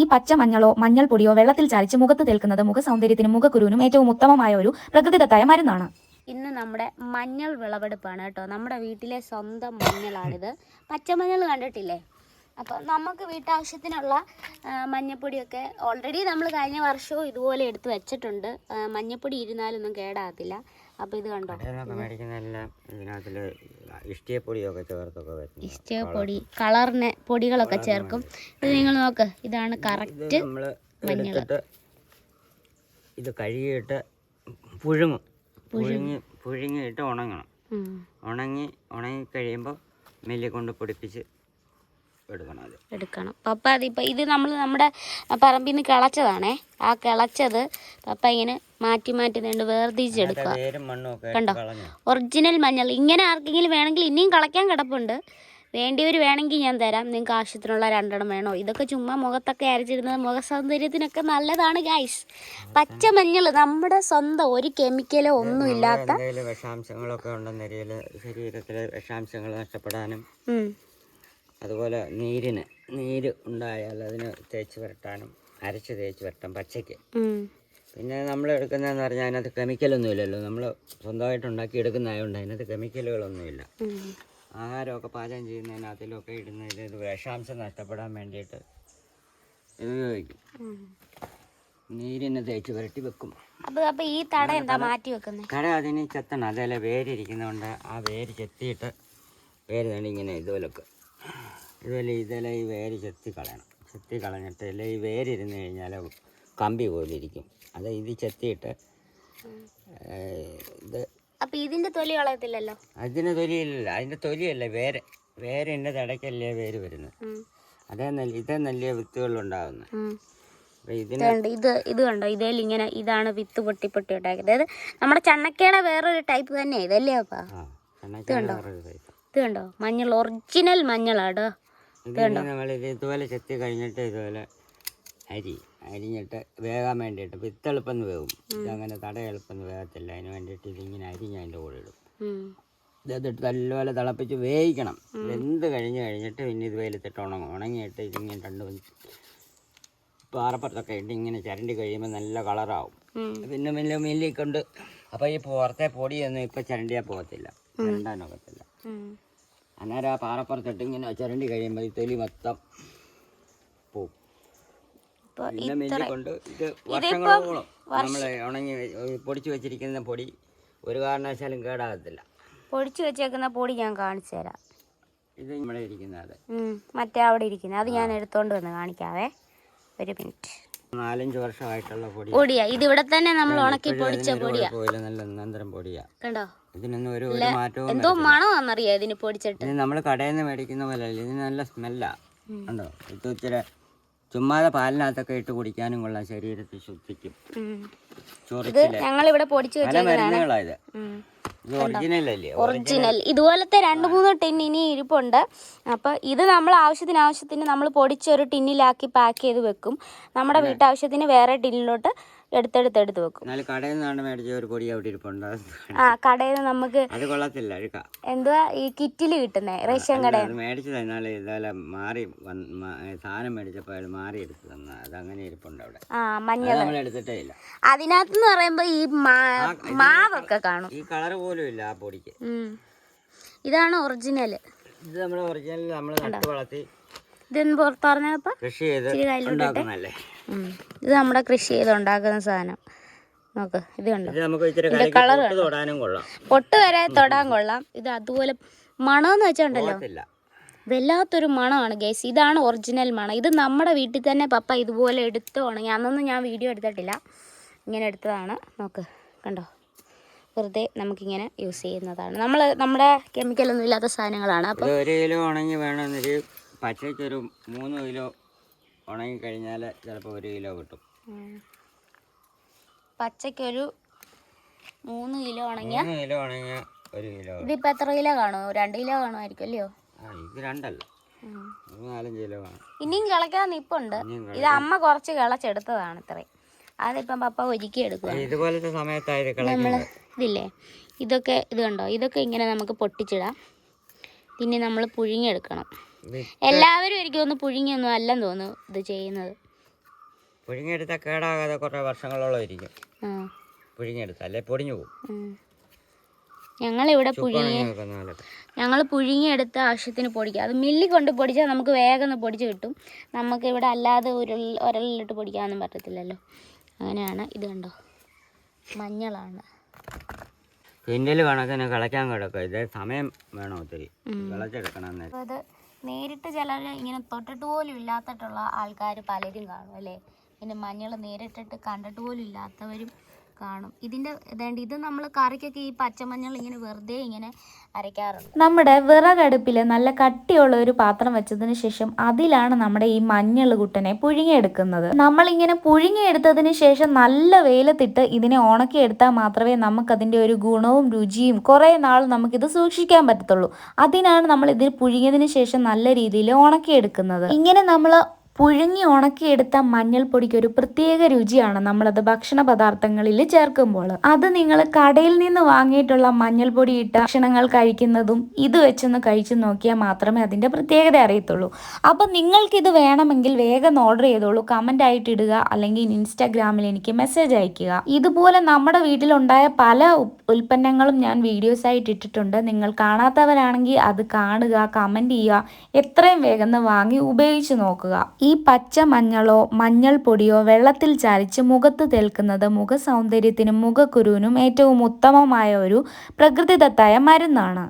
ഈ പച്ച മഞ്ഞളോ മഞ്ഞൾ പൊടിയോ വെള്ളത്തിൽ ചാലിച്ച് മുഖത്ത് തേൽക്കുന്നത് മുഖസൗന്ദര്യത്തിനും മുഖക്കുരുവിനും ഏറ്റവും ഉത്തമമായ ഒരു പ്രകൃതിദത്തായ മരുന്നാണ്. ഇന്ന് നമ്മുടെ മഞ്ഞൾ വിളവെടുപ്പാണ് കേട്ടോ. നമ്മുടെ വീട്ടിലെ സ്വന്തം മഞ്ഞളാണിത്. പച്ചമഞ്ഞൾ കണ്ടിട്ടില്ലേ? അപ്പോൾ നമുക്ക് വീട്ടാവശ്യത്തിനുള്ള മഞ്ഞപ്പൊടിയൊക്കെ ഓൾറെഡി നമ്മൾ കഴിഞ്ഞ വർഷവും ഇതുപോലെ എടുത്ത് വെച്ചിട്ടുണ്ട്. മഞ്ഞപ്പൊടി ഇരുന്നാലൊന്നും കേടാകത്തില്ല. അപ്പോൾ ഇത് കണ്ടോ? ഇഷ്ടപ്പൊടി കളറിനെ പൊടികളൊക്കെ ചേർക്കും. ഇത് നിങ്ങൾ നോക്ക് ഇതാണ് ഇത് കറക്റ്റ് മഞ്ഞൾ ഇത് കഴുകിയിട്ട് പുഴുങ്ങും. പുഴുങ്ങി. പുഴുങ്ങിയിട്ട് ഉണങ്ങണം. ഉണങ്ങി ഉണങ്ങി കഴിയുമ്പോൾ മില്ലിൽ കൊണ്ട് പൊടിപ്പിച്ച് എടുക്കണം എടുക്കണം. പപ്പ അതിപ്പോൾ ഇത് നമ്മൾ നമ്മുടെ പറമ്പിൽ നിന്ന് കിളച്ചതാണേ. ആ കിളച്ചത് പപ്പ ഇങ്ങനെ മാറ്റി മാറ്റി നീണ്ട് വേർതിരിച്ചെടുക്കുക. കണ്ടോ? ഒറിജിനൽ മഞ്ഞൾ. ഇങ്ങനെ ആർക്കെങ്കിലും വേണമെങ്കിൽ ഇനിയും കളയ്ക്കാൻ കിടപ്പുണ്ട്. വേണ്ടിയവർ വേണമെങ്കിൽ ഞാൻ തരാം. നിങ്ങൾക്ക് ആവശ്യത്തിനുള്ള രണ്ടെണ്ണം വേണോ? ഇതൊക്കെ ചുമ്മാ മുഖത്തൊക്കെ അരച്ചിരുന്നത് മുഖ സൗന്ദര്യത്തിനൊക്കെ നല്ലതാണ് ഗൈസ് പച്ച മഞ്ഞൾ നമ്മുടെ സ്വന്തം ഒരു കെമിക്കലോ ഒന്നും ഇല്ലാത്ത വിഷാംശങ്ങളൊക്കെ ഉണ്ടെന്ന ശരീരത്തിലെ വിഷാംശങ്ങൾ നഷ്ടപ്പെടാനും. അതുപോലെ നീരിന് നീര് ഉണ്ടായാൽ അതിന് തേച്ച് പുരട്ടാനും അരച്ച് തേച്ച് പുരട്ടാം പച്ചയ്ക്ക്. പിന്നെ നമ്മൾ എടുക്കുന്നതെന്ന് പറഞ്ഞാൽ അതിനകത്ത് കെമിക്കലൊന്നും ഇല്ലല്ലോ നമ്മൾ സ്വന്തമായിട്ട് ഉണ്ടാക്കി എടുക്കുന്നതായതുകൊണ്ട് അതിനകത്ത് കെമിക്കലുകളൊന്നുമില്ല. ആഹാരമൊക്കെ പാചകം ചെയ്യുന്നതിനകത്തിലൊക്കെ ഇടുന്നതിൽ ഇത് വിഷാംശം നഷ്ടപ്പെടാൻ വേണ്ടിയിട്ട് ഇത് ഉപയോഗിക്കും. നീരിനെ തേച്ച് പുരട്ടി വെക്കും. അപ്പൊ അപ്പൊ ഈ തട എന്താ മാറ്റി വെക്കുന്നത് കട അതിന് ചെത്തണം. അതേലെ വേരിരിക്കുന്നതുകൊണ്ട് ആ വേര് ചെത്തിയിട്ട് വേര് തന്നെ ഇങ്ങനെ ഇതുപോലൊക്കെ ഇതുപോലെ ഇതല ഈ വേര് ചെത്തി കളയണം. ചെത്തി കളഞ്ഞിട്ട് ഇല്ല ഈ വേരിരുന്ന് കഴിഞ്ഞാൽ കമ്പി പോലെ ഇരിക്കും. അത് ഇത് ചെത്തിയിട്ട് ഇത് അപ്പൊ ഇതിന്റെ തൊലി കളയത്തില്ലല്ലോ? അതിന് തൊലിയില്ല അതിന്റെ തൊലിയല്ല വേര്. വേരിന്റെ തടയ്ക്കല്ലേ വേര് വരുന്നത്. അതേ നല്ല ഇതേ നല്ല. അപ്പോൾ ഇത് ഇത് കണ്ടോ ഇതേ ഇങ്ങനെ ഇതാണ് വിത്ത് പൊട്ടി പൊട്ടി ഉണ്ടാക്കിയത്. അതായത് നമ്മുടെ ചണ്ണക്കയുടെ വേറൊരു ടൈപ്പ് തന്നെ ഇതല്ലേ അപ്പാ? ഇത് കണ്ടോ. ഇത് കണ്ടോ? മഞ്ഞൾ ഒറിജിനൽ മഞ്ഞളാട്ടോ ഇത് നമ്മൾ ഇത് ഇതുപോലെ ചെത്തി കഴിഞ്ഞിട്ട് ഇതുപോലെ അരി അരിഞ്ഞിട്ട് വേകാൻ വേണ്ടിയിട്ട് വിത്ത് എളുപ്പം വേവും. ഇതങ്ങനെ തട എളുപ്പം വേകത്തില്ല. അതിന് വേണ്ടിയിട്ട് ഇതിങ്ങനെ അരിഞ്ഞ് അതിന്റെ കൂടെ ഇടും. ഇതിട്ട് നല്ലപോലെ തിളപ്പിച്ച് വേവിക്കണം. വെന്ത് കഴിഞ്ഞ് കഴിഞ്ഞിട്ട് പിന്നെ ഇത് വെയിലത്തിട്ട് ഉണങ്ങും. ഉണങ്ങിയിട്ട് ഇതിങ്ങനെ രണ്ട് പാറപ്പുറത്തൊക്കെ ഇട്ട് ഇങ്ങനെ ചരണ്ടി കഴിയുമ്പോൾ നല്ല കളറാവും. പിന്നെ മില്ല മില്ലിൽ കൊണ്ട് അപ്പോൾ ഈ പുറത്തെ പൊടിയൊന്നും ഇപ്പം ചരണ്ടിയാൽ പോകത്തില്ല. ചരണ്ടാനൊക്കത്തില്ല. അന്നേരം ആ പാറപ്പുറത്തിട്ട് ഇങ്ങനെ ചരണ്ടി കഴിയുമ്പോൾ ഈ തൊലി മൊത്തം പോവും. അപ്പൊ പിന്നെ മില്ലിൽ കൊണ്ട് ഇത് വർഷങ്ങളോളം നമ്മൾ ഉണങ്ങി പൊടിച്ച് വെച്ചിരിക്കുന്ന പൊടി ഒരു കാരണവശാലും കേടാകത്തില്ല. പൊടിച്ചു വെച്ചേക്കുന്ന പൊടി ഞാൻ കാണിച്ചു തരാം. ഇത് ഇരിക്കുന്ന. മറ്റേ അവിടെ ഇരിക്കുന്നത്. അത് ഞാൻ എടുത്തോണ്ട് വന്ന് കാണിക്കാവേ. ഒരു മിനിറ്റ്. നാലഞ്ച് വർഷമായിട്ടുള്ള പൊടി. പൊടിയാ. ഇത് ഇവിടെ തന്നെ നമ്മൾ ഉണക്കി പൊടിച്ച പൊടിയാ. നല്ല നന്തരം പൊടിയാ. കണ്ടോ? ഇതിനൊന്നും ഒരു ഒരു മാറ്റവും എന്തോ മണമാണെന്നറിയാ ഇതിന് പൊടിച്ചിട്ട്. നമ്മൾ കടയിൽ നിന്ന് മേടിക്കുന്ന പോലെ അല്ല ഇതിന് നല്ല സ്മെല്ലാ. കണ്ടോ? ഇത് ഇച്ചിരി ചുമ്മാതെ പാലിനകത്തൊക്കെ ഇട്ട് കുടിക്കാനും കൊള്ളാം. ശരീരത്തിൽ ശുദ്ധിക്കും. ഞങ്ങൾ ഇവിടെ പൊടിച്ചു വെച്ചാൽ മരുന്നുകളാ ഇത്. ഒറിജിനൽ ഇതുപോലത്തെ രണ്ട് മൂന്ന് ടിൻ ഇനി ഇരിപ്പുണ്ട്. അപ്പോൾ ഇത് നമ്മൾ ആവശ്യത്തിന് ആവശ്യത്തിന് നമ്മൾ പൊടിച്ചൊരു ടിന്നിലാക്കി പാക്ക് ചെയ്ത് വെക്കും. നമ്മുടെ വീട്ടാവശ്യത്തിന് വേറെ ടിന്നിലോട്ട് എടുത്തെടുത്ത് എടുത്ത് വെക്കും കടയിൽ നിന്നാണ് മേടിച്ച ഒരു പൊടി അവിടെ ഇരിപ്പുണ്ട്. ആ കടയിൽ നിന്ന് നമുക്ക് അത് കൊള്ളത്തില്ല എന്തുവാ ഈ കിറ്റിൽ കിട്ടുന്നേ റേഷൻ കട അത് മേടിച്ച് തന്നാൽ ഇതുപോലെ മാറി സാധനം മേടിച്ചപ്പോൾ മാറി എടുത്ത് തന്ന. അത് അങ്ങനെ ഇരിപ്പുണ്ട് അവിടെ. ആ മഞ്ഞൾ നമ്മൾ എടുത്തിട്ടേ ഇല്ല. അതിനകത്ത് പറയുമ്പോ പറയുമ്പോൾ ഈ മാവൊക്കെ കാണും. ഈ കളർ പോലും ഇല്ല ആ പൊടിക്ക്. ഇതാണ് ഒറിജിനൽ ഇത് നമ്മുടെ ഒറിജിനൽ നമ്മൾ നട്ട് വളർത്തി ഇതെന്ന് പുറത്ത് പറഞ്ഞപ്പോ കൃഷി ചെയ്ത് ഇച്ചിരി കയ്യിലോട്ട് ഉണ്ടാക്കുന്നല്ലേ ഉം. ഇത് നമ്മുടെ കൃഷി ചെയ്ത് ഉണ്ടാക്കുന്ന സാധനം. നോക്ക് ഇത് കണ്ടോ? കലക്കി പൊട്ട് വരെ തൊടാൻ കൊള്ളാം. ഇത് അതുപോലെ മണമെന്ന് വെച്ചോണ്ടല്ലോ? വല്ലാത്തൊരു മണമാണ് ഗേസ് ഇതാണ് ഒറിജിനൽ മണം. ഇത് നമ്മുടെ വീട്ടിൽ തന്നെ പപ്പ ഇതുപോലെ എടുത്ത് ഉണങ്ങി. അന്നൊന്നും ഞാൻ വീഡിയോ എടുത്തിട്ടില്ല. ഇങ്ങനെ എടുത്തതാണ്. നോക്ക് കണ്ടോ? വെറുതെ നമുക്കിങ്ങനെ യൂസ് ചെയ്യുന്നതാണ്. നമ്മൾ നമ്മുടെ കെമിക്കലൊന്നും ഇല്ലാത്ത സാധനങ്ങളാണ്. അപ്പോൾ ഇത് ഒരു കിലോ ഉണങ്ങി വേണമെന്നൊരു പച്ചയ്ക്കൊരു മൂന്ന് കിലോ ഉണങ്ങി കഴിഞ്ഞാൽ ചിലപ്പോൾ ഒരു കിലോ കിട്ടും. പച്ചയ്ക്കൊരു മൂന്ന് കിലോ ഉണങ്ങിയ? മൂന്ന് കിലോ ഉണങ്ങിയ ഒരു കിലോ ഇതിപ്പോ എത്ര കിലോ കാണുമോ രണ്ട് കിലോ കാണുമായിരിക്കും അല്ലയോ? ആ ഇത് രണ്ടല്ല. നാലഞ്ച് കിലോ കാണും. ഇനിയും കിളയ്ക്കാൻ നിപ്പുണ്ട്. ഇത് അമ്മ കുറച്ച് കിളച്ചെടുത്തതാണ് ഇത്രയും. അതിപ്പം പപ്പ ഒരുക്കി എടുക്കുക ഇതുപോലത്തെ സമയത്തായത് നമ്മൾ കളയുന്നത് ഇതില്ലേ? ഇതൊക്കെ ഇത് കണ്ടോ? ഇതൊക്കെ ഇങ്ങനെ നമുക്ക് പൊട്ടിച്ചിടാം. പിന്നെ നമ്മൾ പുഴുങ്ങിയെടുക്കണം എല്ലാവരും എനിക്ക് തോന്നുന്നു പുഴുങ്ങിയൊന്നും അല്ലെന്ന് തോന്നുന്നു ഇത് ചെയ്യുന്നത്. പുഴുങ്ങിയെടുത്താൽ കേടാകാതെ കുറേ വർഷങ്ങളോളം ഇരിക്കും. ആ. പുഴുങ്ങിയെടുത്ത അല്ലെ? പൊടിഞ്ഞു പോകും. ഞങ്ങൾ ഞങ്ങളിവിടെ പുഴുങ്ങി ഞങ്ങൾ പുഴുങ്ങിയെടുത്ത് ആവശ്യത്തിന് പൊടിക്കുക അത് മില്ലിൽ കൊണ്ട് പൊടിച്ചാൽ നമുക്ക് വേഗം ഒന്ന് പൊടിച്ച് കിട്ടും. നമുക്ക് ഇവിടെ അല്ലാതെ ഉരുൾ ഉരലിലിട്ട് പൊടിക്കാനൊന്നും പറ്റത്തില്ലല്ലോ. അങ്ങനെയാണ് ഇത് കണ്ടോ? മഞ്ഞളാണ്. കിൻഡൽ കണക്കിന് കിളയ്ക്കാൻ കിടക്കും. ഇതേ സമയം വേണം ഒത്തിരി? കിളച്ചെടുക്കണം നേരിട്ട് ചിലർ ഇങ്ങനെ തൊട്ടിട്ട് പോലും ഇല്ലാത്തിട്ടുള്ള ആൾക്കാർ പലരും കാണും അല്ലേ? പിന്നെ മഞ്ഞൾ നേരിട്ടിട്ട് കണ്ടിട്ട് പോലും ഇല്ലാത്തവരും കാണും. ഇതിന്റെ ഇതേണ്ട ഇത് നമ്മൾ കറിക്കൊക്കെ ഈ പച്ചമഞ്ഞൾ ഇങ്ങനെ വെറുതെ ഇങ്ങനെ അരയ്ക്കാറുണ്ട്. നമ്മുടെ വിറകടുപ്പിൽ നല്ല കട്ടിയുള്ള ഒരു പാത്രം വെച്ചതിന് ശേഷം അതിലാണ് നമ്മുടെ ഈ മഞ്ഞൾ കുട്ടനെ പുഴുങ്ങിയെടുക്കുന്നത്. നമ്മളിങ്ങനെ പുഴുങ്ങിയെടുത്തതിന് ശേഷം നല്ല വെയിലത്തിട്ട് ഇതിനെ ഉണക്കിയെടുത്താൽ മാത്രമേ നമുക്കതിന്റെ ഒരു ഗുണവും രുചിയും കുറേ നാൾ നമുക്കിത് സൂക്ഷിക്കാൻ പറ്റത്തുള്ളൂ. അതിനാണ് നമ്മൾ ഇതിൽ പുഴുങ്ങിയതിന് ശേഷം നല്ല രീതിയിൽ ഉണക്കിയെടുക്കുന്നത്. ഇങ്ങനെ നമ്മൾ പുഴുങ്ങി ഉണക്കിയെടുത്ത മഞ്ഞൾപ്പൊടിക്ക് ഒരു പ്രത്യേക രുചിയാണ് നമ്മളത് ഭക്ഷണ പദാർത്ഥങ്ങളിൽ ചേർക്കുമ്പോൾ. അത് നിങ്ങൾ കടയിൽ നിന്ന് വാങ്ങിയിട്ടുള്ള മഞ്ഞൾപ്പൊടി ഇട്ട ഭക്ഷണങ്ങൾ കഴിക്കുന്നതും ഇത് വെച്ചൊന്ന് കഴിച്ചു നോക്കിയാൽ മാത്രമേ അതിന്റെ പ്രത്യേകത അറിയത്തുള്ളൂ. അപ്പം നിങ്ങൾക്കിത് വേണമെങ്കിൽ വേഗം ഓർഡർ ചെയ്തോളൂ. കമന്റ് ആയിട്ട് ഇടുക അല്ലെങ്കിൽ ഇൻസ്റ്റാഗ്രാമിൽ എനിക്ക് മെസ്സേജ് അയക്കുക ഇതുപോലെ നമ്മുടെ വീട്ടിലുണ്ടായ പല ഉൽപ്പന്നങ്ങളും ഞാൻ വീഡിയോസ് ആയിട്ട് ഇട്ടിട്ടുണ്ട്. നിങ്ങൾ കാണാത്തവരാണെങ്കിൽ അത് കാണുക കമന്റ് ചെയ്യുക. എത്രയും വേഗം വാങ്ങി ഉപയോഗിച്ച് നോക്കുക. ഈ പച്ച മഞ്ഞളോ മഞ്ഞൾപ്പൊടിയോ വെള്ളത്തിൽ ചാലിച്ച് മുഖത്ത് തേൽക്കുന്നത് മുഖ സൗന്ദര്യത്തിനും മുഖക്കുരുവിനും ഏറ്റവും ഉത്തമമായ ഒരു പ്രകൃതിദത്തായ മരുന്നാണ്.